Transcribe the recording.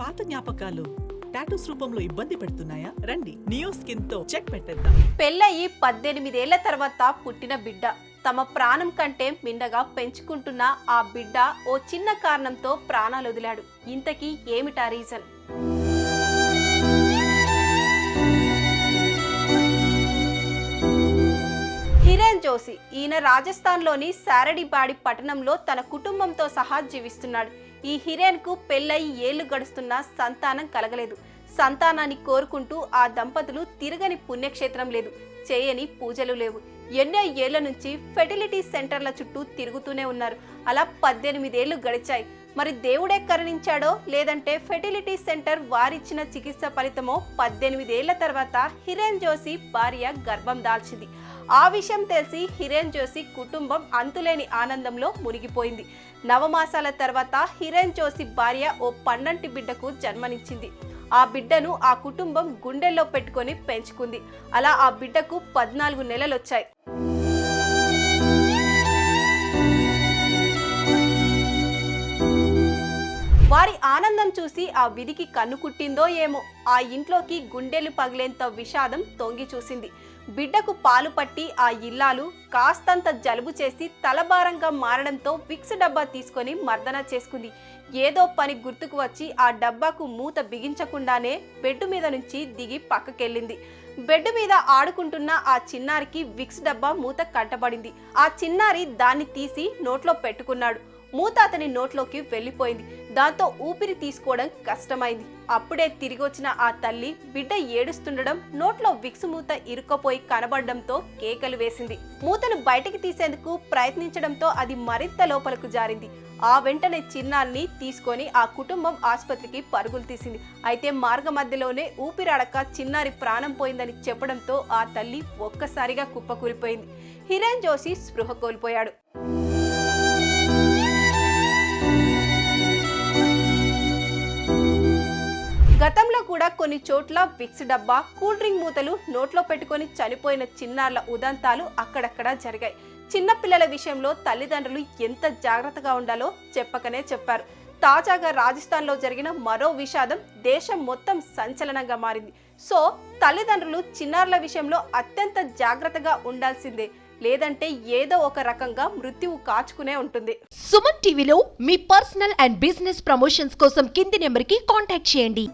పాత జ్ఞాపకాలు టాటూస్ రూపంలో ఇబ్బంది పెడుతున్నాయా? రండి నియో స్కిన్తో చెక్ పెట్టేద్దాం. పెళ్ళయి పద్దెనిమిదేళ్ళ తర్వాత పుట్టిన బిడ్డ. తమ ప్రాణం కంటే మిండగా పెంచుకుంటున్న ఆ బిడ్డ ఓ చిన్న కారణంతో ప్రాణాలు వదిలాడు. ఇంతకీ ఏమిటా రీజన్? జోషి. ఈయన రాజస్థాన్లోని సారడిబాడి పట్టణంలో తన కుటుంబంతో సహా జీవిస్తున్నాడు. ఈ హిరేన్కు పెళ్ళై ఏళ్ళు గడుస్తున్నా సంతానం కలగలేదు. సంతానాన్ని కోరుకుంటూ ఆ దంపతులు తిరగని పుణ్యక్షేత్రం లేదు. చేయని పూజలు లేవు. ఎన్నో ఏళ్ళ నుంచి ఫెర్టిలిటీ సెంటర్ల చుట్టూ తిరుగుతూనే ఉన్నారు. అలా పద్దెనిమిదేళ్ళు గడిచాయి. మరి దేవుడే కరుణించాడో లేదంటే ఫెర్టిలిటీ సెంటర్ వారిచ్చిన చికిత్స ఫలితమో పద్దెనిమిదేళ్ళ తర్వాత హిరేన్ జోషి భార్య గర్భం దాల్చింది. ఆ విషయం తెలిసి హిరేన్ జోషి కుటుంబం అంతులేని ఆనందంలో మునిగిపోయింది. నవమాసాల తర్వాత హిరేన్ జోషి భార్య ఓ పన్నంటి బిడ్డకు జన్మనిచ్చింది. ఆ బిడ్డను ఆ కుటుంబం గుండెల్లో పెట్టుకొని పెంచుకుంది. అలా ఆ బిడ్డకు పద్నాలుగు నెలలు వచ్చాయి వారి ఆనందం చూసి ఆ విధికి కన్ను కుట్టిందో ఏమో. ఆ ఇంట్లోకి గుండెలు పగిలేంత విషాదం తొంగి చూసింది. బిడ్డకు పాలు పట్టి ఆ ఇల్లాలు కాస్తంత జలుబు చేసి తలభారంగా మారడంతో విక్స్ డబ్బా తీసుకొని మర్దన చేసుకుంది. ఏదో పని గుర్తుకు వచ్చి ఆ డబ్బాకు మూత బిగించకుండానే బెడ్ మీద నుంచి దిగి పక్కకెళ్ళింది. బెడ్ మీద ఆడుకుంటున్న ఆ చిన్నారికి విక్స్ డబ్బా మూత కట్టబడింది ఆ చిన్నారి దాన్ని తీసి నోట్లో పెట్టుకున్నాడు. మూత అతని నోట్లోకి వెళ్ళిపోయింది. దాంతో ఊపిరి తీసుకోవడం కష్టమైంది. అప్పుడే తిరిగి వచ్చిన ఆ తల్లి బిడ్డ ఏడుస్తుండడం నోట్లో విక్సు మూత ఇరుక్కపోయి కనబడడంతో కేకలు వేసింది. మూతను బయటికి తీసేందుకు ప్రయత్నించడంతో అది మరింత లోపలకు జారింది. ఆ వెంటనే చిన్నాన్ని తీసుకొని ఆ కుటుంబం ఆసుపత్రికి పరుగులు తీసింది. అయితే మార్గ మధ్యలోనే ఊపిరాడక చిన్నారి ప్రాణం పోయిందని చెప్పడంతో ఆ తల్లి ఒక్కసారిగా కుప్పకూలిపోయింది. హిరణ్ జోషి స్పృహ కోల్పోయాడు. కూడా కొన్ని చోట్ల విక్స్ డబ్బా కూల్ డ్రింక్ మూతలు నోట్లో పెట్టుకొని చనిపోయిన చిన్నారుల ఉదంతాలు అక్కడక్కడ జరిగాయి. చిన్నపిల్లల విషయంలో తల్లిదండ్రులు ఎంత జాగ్రత్తగా ఉండాలో చెప్పకనే చెప్పారు. తాజాగా రాజస్థాన్లో జరిగిన మరో విషాదం దేశం మొత్తం సంచలనంగా మారింది. సో తల్లిదండ్రులు చిన్నారుల విషయంలో అత్యంత జాగ్రత్తగా ఉండాల్సిందే. లేదంటే ఏదో ఒక రకంగా మృత్యువు కాచుకునే ఉంటుంది. సుమన్ టీవీలో మీ పర్సనల్ అండ్ బిజినెస్ ప్రమోషన్స్ కోసం కింది నెంబర్కి కాంటాక్ట్ చేయండి.